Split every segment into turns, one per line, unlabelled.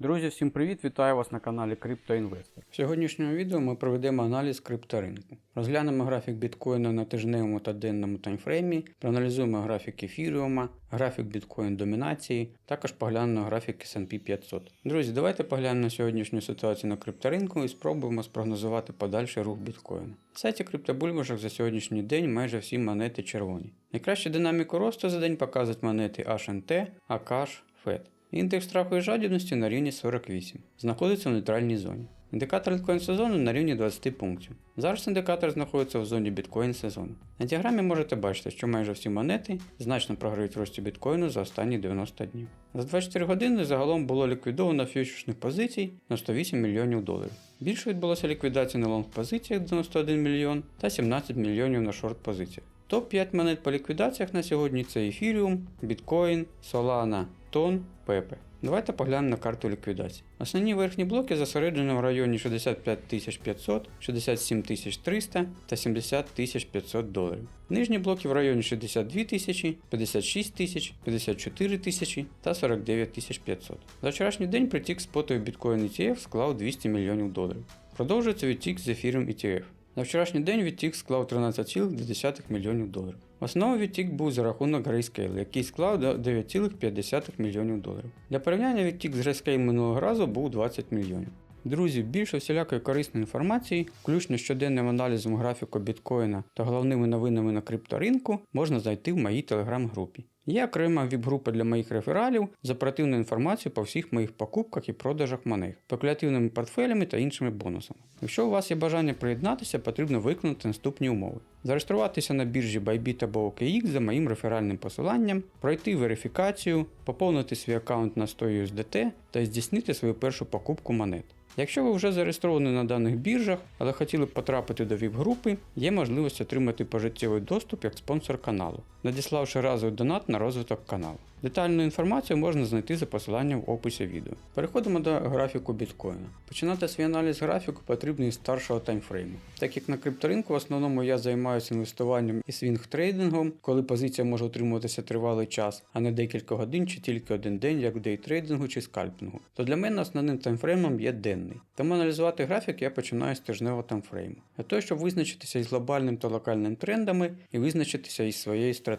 Друзі, всім привіт! Вітаю вас на каналі CryptoInvestor. В сьогоднішньому відео ми проведемо аналіз крипторинку. Розглянемо графік біткоїна на тижневому та денному таймфреймі, проаналізуємо графік ефіріума, графік біткоін домінації, також поглянемо графік S&P 500. Друзі, давайте поглянемо на сьогоднішню ситуацію на крипторинку і спробуємо спрогнозувати подальший рух біткоїна. На сайті криптобульбашок за сьогоднішній день майже всі монети червоні. Найкращу динаміку росту за день показують монети HNT, Akash, FED. Індекс страху і жадібності на рівні 48, знаходиться в нейтральній зоні. Індикатор біткоін сезону на рівні 20 пунктів. Зараз індикатор знаходиться в зоні біткоін сезону. На діаграмі можете бачити, що майже всі монети значно програють рості біткоїну за останні 90 днів. За 24 години загалом було ліквідовано фьючерсних позицій на 108 мільйонів доларів. Більше відбулося ліквідації на лонг позиціях 91 мільйон та 17 мільйонів на шорт позиціях. Топ-5 монет по ліквідаціях на сьогодні це Ethereum, Bitcoin, Solana, Ton, Pepe. Давайте поглянемо на карту ліквідації. Основні верхні блоки зосереджені в районі 65 500, 67 300 та 70 500 доларів. Нижні блоки в районі 62 тисячі, 56 тисяч, 54 тисячі та 49 500. За вчорашній день притік спотовий біткоін ETF склав 200 мільйонів доларів. Продовжується відтік з ефіром ETF. На вчорашній день відтік склав 13,2 мільйонів доларів. В основному відтік був за рахунок Grayscale, який склав 9,5 мільйонів доларів. Для порівняння відтік з Grayscale минулого разу був 20 мільйонів. Друзі, більше всілякої корисної інформації, включно щоденним аналізом графіку біткоїна та головними новинами на крипторинку, можна знайти в моїй телеграм-групі. Є окрема віп-група для моїх рефералів з оперативною інформацією по всіх моїх покупках і продажах монет, спекулятивними портфелями та іншими бонусами. Якщо у вас є бажання приєднатися, потрібно виконати наступні умови: зареєструватися на біржі Bybit або OKX за моїм реферальним посиланням, пройти верифікацію, поповнити свій аккаунт на 100 USDT та здійснити свою першу покупку монет. Якщо ви вже зареєстровані на даних біржах, але хотіли б потрапити до ВІП-групи, є можливість отримати пожиттєвий доступ як спонсор каналу, надіславши разовий донат на розвиток каналу. Детальну інформацію можна знайти за посиланням в описі відео. Переходимо до графіку біткоїна. Починати свій аналіз графіку потрібно із старшого таймфрейму. Так як на крипторинку в основному я займаюся інвестуванням і свінг-трейдингом, коли позиція може утримуватися тривалий час, а не декілька годин чи тільки один день, як в дейтрейдингу чи скальпінгу, то для мене основним таймфреймом є денний. Тому аналізувати графік я починаю з тижневого таймфрейму. Для того, щоб визначитися із глобальним та локальним трендами і визначитися із своєю стратегією.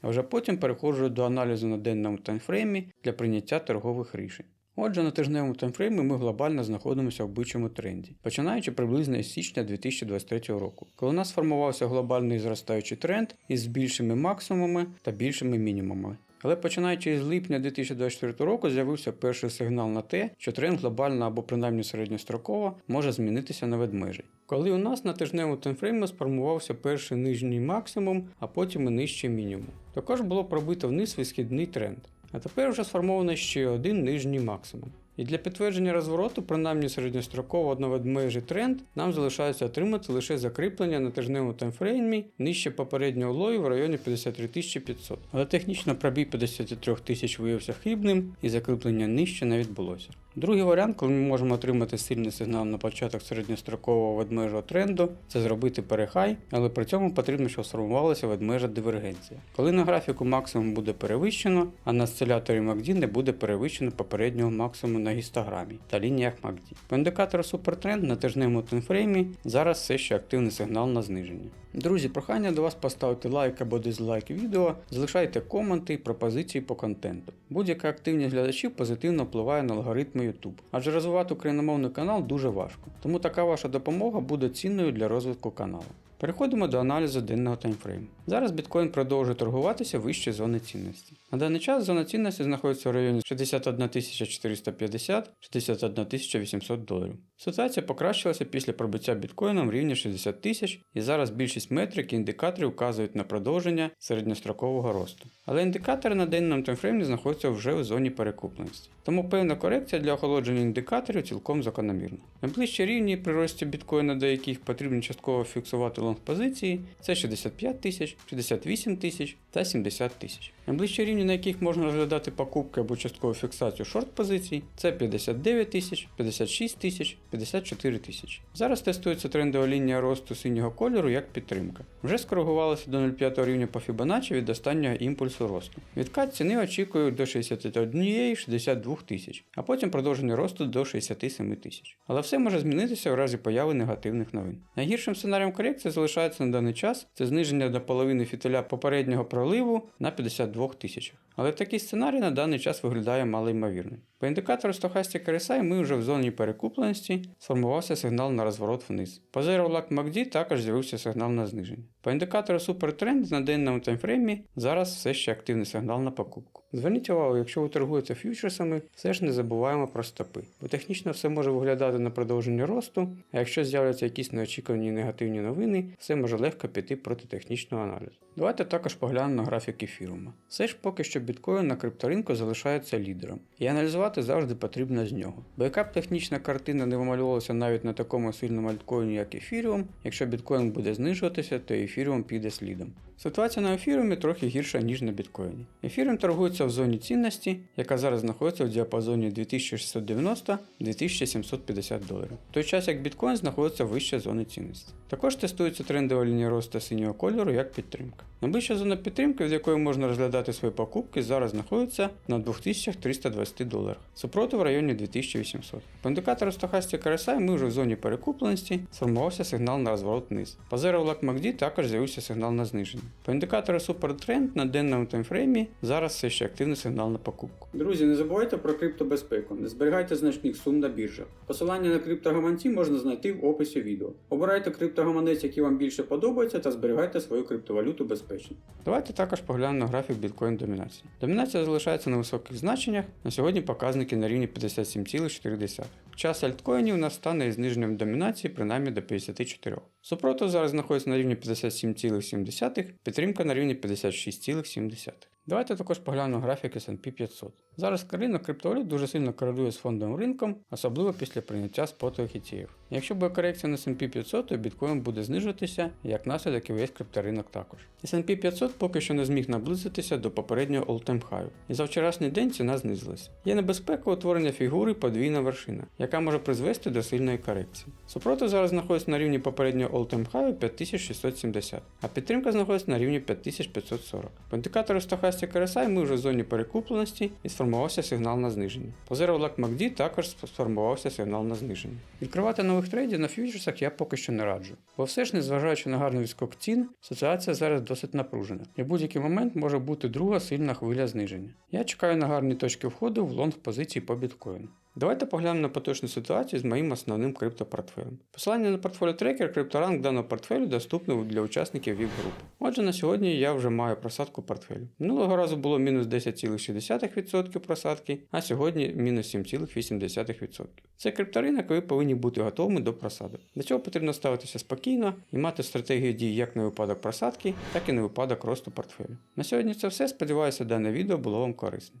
А вже потім переходжу до аналізу на денному таймфреймі для прийняття торгових рішень. Отже, на тижневому таймфреймі ми глобально знаходимося в бичому тренді, починаючи приблизно із січня 2023 року, коли у нас сформувався глобальний зростаючий тренд із більшими максимумами та більшими мінімумами. Але починаючи з липня 2024 року з'явився перший сигнал на те, що тренд глобально або принаймні середньостроково може змінитися на ведмежий. Коли у нас на тижневому таймфреймі сформувався перший нижній максимум, а потім і нижчий мінімум. Також було пробито вниз висхідний тренд. А тепер вже сформовано ще один нижній максимум. І для підтвердження розвороту, принаймні середньостроково одноведмежий тренд, нам залишається отримати лише закріплення на тижневому таймфреймі нижче попереднього лою в районі 53 500. Але технічно пробій 53 тисяч виявився хибним і закріплення нижче не відбулося. Другий варіант, коли ми можемо отримати сильний сигнал на початок середньострокового ведмежого тренду, це зробити перехай, але при цьому потрібно, щоб сформувалася ведмежа дивергенція. Коли на графіку максимум буде перевищено, а на осциляторі MACD не буде перевищено попереднього максимуму на гістограмі та лініях MACD. По індикатору супертренд на тижневому таймфреймі зараз все ще активний сигнал на зниження. Друзі, прохання до вас поставити лайк або дизлайк відео, залишайте коменти і пропозиції по контенту. Будь-яка активність глядачів позитивно впливає на алгоритми YouTube, адже розвивати україномовний канал дуже важко, тому така ваша допомога буде цінною для розвитку каналу. Переходимо до аналізу денного таймфрейму. Зараз біткоін продовжує торгуватися вище зони цінності. На даний час зона цінності знаходиться в районі 61 450 61 800 доларів. Ситуація покращилася після пробиття біткоїном рівня 60 тисяч, і зараз більшість метрик і індикаторів вказують на продовження середньострокового росту. Але індикатори на денному таймфреймі знаходяться вже в зоні перекупленості. Тому певна корекція для охолодження індикаторів цілком закономірна. Найближчі рівні при рості біткоїна, до яких потрібно частково фіксувати лонг позиції це 65 тисяч, 68 тисяч та 70 тисяч. Найближчі рівні, на яких можна розглядати покупки або часткову фіксацію шорт позицій, це 59 тисяч, 56 тисяч, 54 тисячі. Зараз тестується трендова лінія росту синього кольору як підтримка. Вже скоригувалося до 0,5 рівня по Fibonacci від останнього імпульсу росту. Відкат ціни очікую до 61,62 тисяч, а потім продовження росту до 67 тисяч. Але все може змінитися в разі появи негативних новин. Найгіршим сценарієм корекції залишається на даний час це зниження до половини фітиля попереднього проливу на 52 тисячах. Але такий сценарій на даний час виглядає малоймовірним. По індикатору Stochastic RSI ми вже в зоні перекупленості сформувався сигнал на розворот вниз. По Zero Lag MACD також з'явився сигнал на зниження. По індикатору Supertrend на денному таймфреймі зараз все ще активний сигнал на покупку. Зверніть увагу, якщо ви торгуєте фьючерсами, все ж не забуваємо про стопи, бо технічно все може виглядати на продовження росту, а якщо з'являться якісь неочікувані негативні новини, все може легко піти проти технічного аналізу. Давайте також поглянемо на графік ефірума. Все ж поки що біткоін на крипторинку залишається лідером, і аналізувати завжди потрібно з нього. Бо яка б технічна картина не вималювалася навіть на такому сильному альткоїні, як ефіріум, якщо біткоін буде знижуватися, то ефіріум піде слідом. Ситуація на ефіріумі трохи гірша, ніж на біткоїні. Ефіріум торгується в зоні цінності, яка зараз знаходиться в діапазоні 2690-2750 доларів. В той час як біткоін знаходиться вище зони цінності. Також тестується трендова лінія росту синього кольору як підтримка. Найближча зона підтримки, від якої можна розглядати свої покупки, зараз знаходиться на 2320 доларах, супротив в районі 2800. По індикатору Stochastic RSI ми вже в зоні перекупленості, сформувався сигнал на розворот вниз. По Zero Lag MACD також з'явився сигнал на зниження. По індикатору Supertrend на денному таймфреймі зараз все ще активний сигнал на покупку. Друзі, не забувайте про криптобезпеку, не зберігайте значних сум на біржах. Посилання на криптогаманці можна знайти в описі відео. Обирайте криптогаманець, який вам більше подобається, та зберігайте свою криптовалюту безпечно. Давайте також поглянемо на графік біткоін домінації. Домінація залишається на високих значеннях. На сьогодні показники на рівні 57,4. Час альткоїнів настане із зниженням домінації принаймні до 54. Супротив зараз знаходиться на рівні 57,7, підтримка на рівні 56,7. Давайте також поглянемо графік S&P 500. Зараз ринок криптовалют дуже сильно корелює з фондовим ринком, особливо після прийняття спотових ETF. Якщо буде корекція на S&P 500, то біткоін буде знижуватися, як наслідок і весь крипторинок також. S&P 500 поки що не зміг наблизитися до попереднього all-time high, і за вчорашній день ціна знизилася. Є небезпека утворення фігури подвійна вершина, яка може призвести до сильної корекції. Супротив зараз знаходиться на рівні попереднього all-time high 5670, а підтримка знаходиться на рівні 5540. По індикатору Stochastic RSI ми вже в зоні перекупленості і сформувався сигнал на зниження. По Zero Lag MACD також сформувався сигнал на зниження. Відкривати нових трейдів на фьючерсах я поки що не раджу, бо все ж, незважаючи на гарний відскок цін, ситуація зараз досить напружена, і в будь-який момент може бути друга сильна хвиля зниження. Я чекаю на гарні точки входу в лонг позиції по біткоїну. Давайте поглянемо на поточну ситуацію з моїм основним криптопортфелем. Посилання на портфоліо трекер крипторанк даного портфелю доступне для учасників VIP групи. Отже, на сьогодні я вже маю просадку портфелю. Минулого разу було мінус 10,6% просадки, а сьогодні мінус 7,8%. Це крипторинок, і ви повинні бути готовими до просадок. Для цього потрібно ставитися спокійно і мати стратегію дій як на випадок просадки, так і на випадок росту портфелю. На сьогодні це все. Сподіваюся, дане відео було вам корисним.